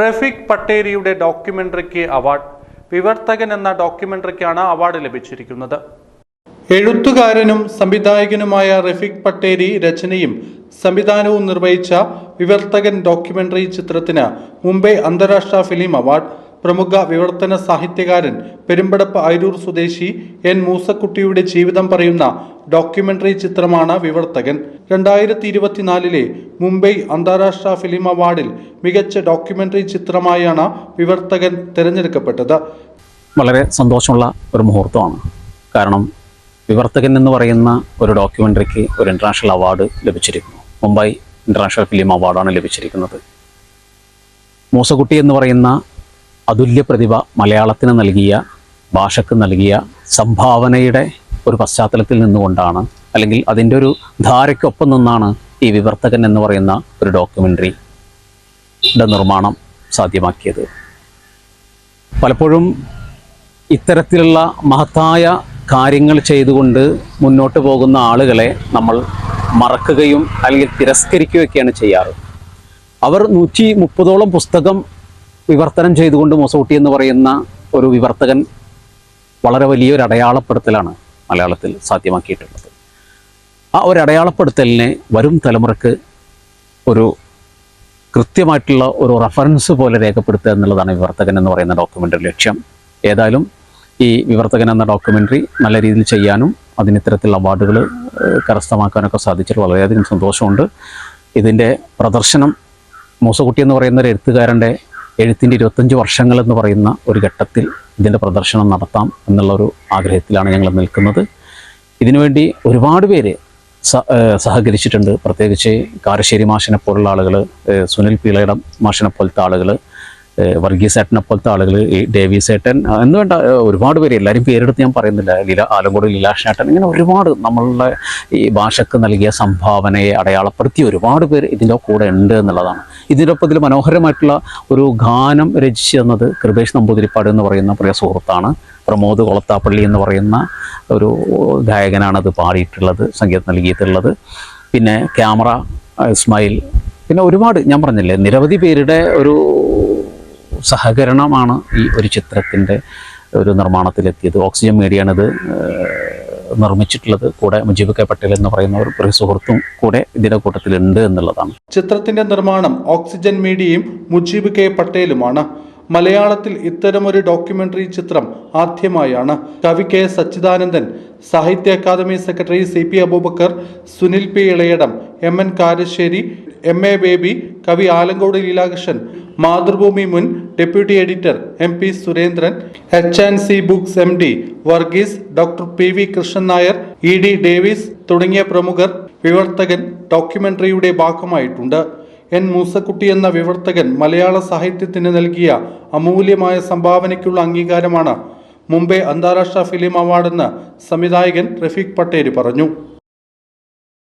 Rafeeq പട്ടേരിയുടെ ഡോക്യുമെന്ററിക്ക് award വിവർത്തകൻ എന്ന ഡോക്യുമെന്ററിക്കാണ് award ലഭിച്ചിരിക്കുന്നത്. എഴുത്തുകാരനും സംവിധായകനുമായ റഫീഖ് പട്ടേരി രചനയും സംവിധാനവും നിർവഹിച്ച വിവർത്തകൻ ഡോക്യുമെന്ററി ചിത്രത്തിന് മുംബൈ അന്താരാഷ്ട്ര ഫിലിം അവാർഡ് പ്രമുഖ വിവർത്തന സാഹിത്യകാരൻ പെരുമ്പടപ്പ് അയിരൂർ സ്വദേശി എൻ മൂസക്കുട്ടിയുടെ ജീവിതം പറയുന്ന ഡോക്യുമെന്ററി ചിത്രമാണ് വിവർത്തകൻ. രണ്ടായിരത്തി ഇരുപത്തിനാലിലെ മുംബൈ അന്താരാഷ്ട്ര ഫിലിം അവാർഡിൽ മികച്ച ഡോക്യുമെന്ററി ചിത്രമായാണ് വിവർത്തകൻ തിരഞ്ഞെടുക്കപ്പെട്ടത്. വളരെ സന്തോഷമുള്ള ഒരു മുഹൂർത്തമാണ്. കാരണം വിവർത്തകൻ എന്ന് പറയുന്ന ഒരു ഡോക്യുമെന്ററിക്ക് ഒരു ഇന്റർനാഷണൽ അവാർഡ് ലഭിച്ചിരിക്കുന്നു. മുംബൈ ഇന്റർനാഷണൽ ഫിലിം അവാർഡാണ് ലഭിച്ചിരിക്കുന്നത്. മൂസക്കുട്ടി എന്ന് പറയുന്ന അതുല്യ പ്രതിഭ മലയാളത്തിന് നൽകിയ ഭാഷക്ക് നൽകിയ സംഭാവനയുടെ ഒരു പശ്ചാത്തലത്തിൽ നിന്നുകൊണ്ടാണ് അല്ലെങ്കിൽ അതിന്റെ ഒരു ധാരയ്ക്കൊപ്പം നിന്നാണ് ഈ വിവർത്തകൻ എന്ന് പറയുന്ന ഒരു ഡോക്യുമെന്ററിയുടെ നിർമ്മാണം സാധ്യമാക്കിയത്. പലപ്പോഴും ഇത്തരത്തിലുള്ള മഹത്തായ കാര്യങ്ങൾ ചെയ്തുകൊണ്ട് മുന്നോട്ട് പോകുന്ന ആളുകളെ നമ്മൾ മറക്കുകയും അല്ലെങ്കിൽ തിരസ്കരിക്കുകയൊക്കെയാണ് ചെയ്യാറ്. അവർ നൂറ്റി മുപ്പതോളം പുസ്തകം വിവർത്തനം ചെയ്തുകൊണ്ട് മൊസൂട്ടി എന്ന് പറയുന്ന ഒരു വിവർത്തകൻ വളരെ വലിയൊരു അടയാളപ്പെടുത്തലാണ് മലയാളത്തിൽ സാധ്യമാക്കിയിട്ടുള്ളത്. ആ ഒരു അടയാളപ്പെടുത്തലിനെ വരും തലമുറയ്ക്ക് ഒരു കൃത്യമായിട്ടുള്ള ഒരു റെഫറൻസ് പോലെ രേഖപ്പെടുത്തുക എന്നുള്ളതാണ് വിവർത്തകൻ എന്ന് പറയുന്ന ഡോക്യുമെന്ററി ലക്ഷ്യം. ഏതായാലും ഈ വിവർത്തകൻ എന്ന ഡോക്യുമെന്ററി നല്ല രീതിയിൽ ചെയ്യാനും അതിന് ഇത്തരത്തിലുള്ള അവാർഡുകൾ കരസ്ഥമാക്കാനൊക്കെ സാധിച്ചിട്ട് വളരെയധികം സന്തോഷമുണ്ട്. ഇതിന്റെ പ്രദർശനം മൂസക്കുട്ടി എന്ന് പറയുന്ന ഒരു എഴുത്തുകാരന്റെ എഴുത്തിന്റെ ഇരുപത്തഞ്ച് വർഷങ്ങൾ എന്ന് പറയുന്ന ഒരു ഘട്ടത്തിൽ ഇതിന്റെ പ്രദർശനം നടത്താം എന്നുള്ള ഒരു ആഗ്രഹത്തിലാണ് ഞങ്ങൾ നിൽക്കുന്നത്. ഇതിനുവേണ്ടി ഒരുപാട് പേര് സഹകരിച്ചിട്ടുണ്ട്. പ്രത്യേകിച്ച് കാരശ്ശേരി മാഷിനെ പോലുള്ള ആളുകൾ സുനിൽ പീളയുടെ മാഷിനെ പോലത്തെ ആളുകൾ വർഗീസ് ഏട്ടനെ പോലത്തെ ആളുകൾ ഡേവീസ് ഏട്ടൻ എന്ന് വേണ്ട ഒരുപാട് പേര് എല്ലാവരും പേരെടുത്ത് ഞാൻ പറയുന്നില്ല. ലീല ആലങ്കോട് ലീലാഷ് ഏട്ടൻ ഇങ്ങനെ ഒരുപാട് നമ്മളുടെ ഈ ഭാഷക്ക് നൽകിയ സംഭാവനയെ അടയാളപ്പെടുത്തിയ ഒരുപാട് പേര് ഇതിന്റെ കൂടെ ഉണ്ട് എന്നുള്ളതാണ്. ഇതിന്റെ ഇതിൽ മനോഹരമായിട്ടുള്ള ഒരു ഗാനം രചിച്ചു തന്നത് കൃപേഷ് നമ്പൂതിരിപ്പാട് എന്ന് പറയുന്ന പ്രിയ സുഹൃത്താണ്. പ്രമോദ് കൊളത്താപ്പള്ളി എന്ന് പറയുന്ന ഒരു ഗായകനാണ് അത് പാടിയിട്ടുള്ളത് സംഗീതം നൽകിയിട്ടുള്ളത്. പിന്നെ ക്യാമറ ഇസ്മായിൽ പിന്നെ ഒരുപാട് ഞാൻ പറഞ്ഞില്ലേ നിരവധി പേരുടെ ഒരു സഹകരണമാണ് ഈ ഒരു ചിത്രത്തിന്റെ ഒരു നിർമ്മാണത്തിലെത്തിയത്. ഓക്സിജൻ മീഡിയാണിത് നിർമ്മിച്ചിട്ടുള്ളത്. കൂടെ മുജീബ് കെ പട്ടേൽ എന്ന് പറയുന്ന ഒരു സുഹൃത്തും കൂടെ ഇതിന്റെ കൂട്ടത്തിലുണ്ട് എന്നുള്ളതാണ്. ചിത്രത്തിന്റെ നിർമ്മാണം ഓക്സിജൻ മീഡിയയും മുജീബ് കെ പട്ടേലുമാണ്. മലയാളത്തിൽ ഇത്തരമൊരു ഡോക്യുമെന്ററി ചിത്രം ആദ്യമായാണ്. കവി K Sachidanandan Sahitya Akademi secretary C P Aboobacker Sunil P Ilayidam M N Karassery M A Baby കവി ആലങ്കോട് ലീലാകൃഷ്ണൻ മാതൃഭൂമി മുൻ deputy editor M P Surendran H and C books M D Varghese doctor P V Krishnan Nair E D Davis തുടങ്ങിയ പ്രമുഖർ വിവർത്തകൻ ഡോക്യുമെന്ററിയുടെ ഭാഗമായിട്ടുണ്ട്. N. Moosakutty എന്ന വിവർത്തകൻ മലയാള സാഹിത്യത്തിന് നൽകിയ അമൂല്യമായ സംഭാവനയ്ക്കുള്ള അംഗീകാരമാണ് മുംബൈ അന്താരാഷ്ട്ര film അവാർഡെന്ന് സംവിധായകൻ റഫീഖ് പട്ടേരി പറഞ്ഞു.